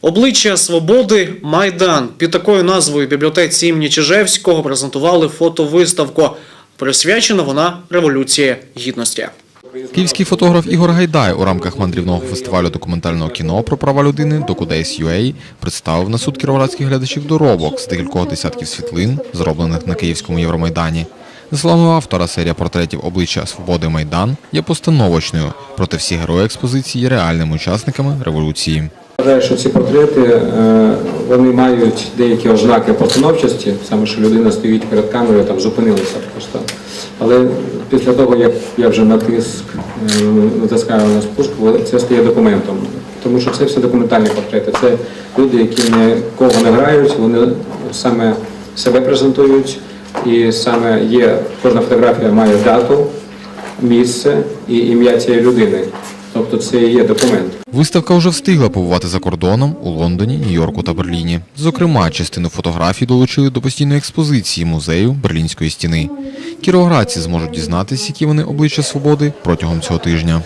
Обличчя свободи Майдан під такою назвою бібліотеці імені Чижевського презентували фотовиставку. Присвячена вона революції гідності. Київський фотограф Ігор Гайдай у рамках мандрівного фестивалю документального кіно про права людини Docudades.ua представив на суд кіровоградських глядачів доробок з декількох десятків світлин, зроблених на Київському Євромайдані. За словами автора, серія портретів обличчя Свободи Майдан є постановочною, проте всі герої експозиції є реальними учасниками революції. Вважаю, що ці портрети е, вони мають деякі ознаки постановчості, саме що людина стоїть перед камерою, там зупинилася просто. Але після того, як я вже натиск, е, натискаю на спуск, це стає документом. Тому що це все документальні портрети. Це люди, які нікого не грають, вони саме себе презентують, і саме є кожна фотографія має дату, місце і ім'я цієї людини. Це і є документ. Виставка вже встигла побувати за кордоном у Лондоні, Нью-Йорку та Берліні. Зокрема, частину фотографій долучили до постійної експозиції музею Берлінської стіни. Кіроградці зможуть дізнатися, які вони обличчя свободи протягом цього тижня.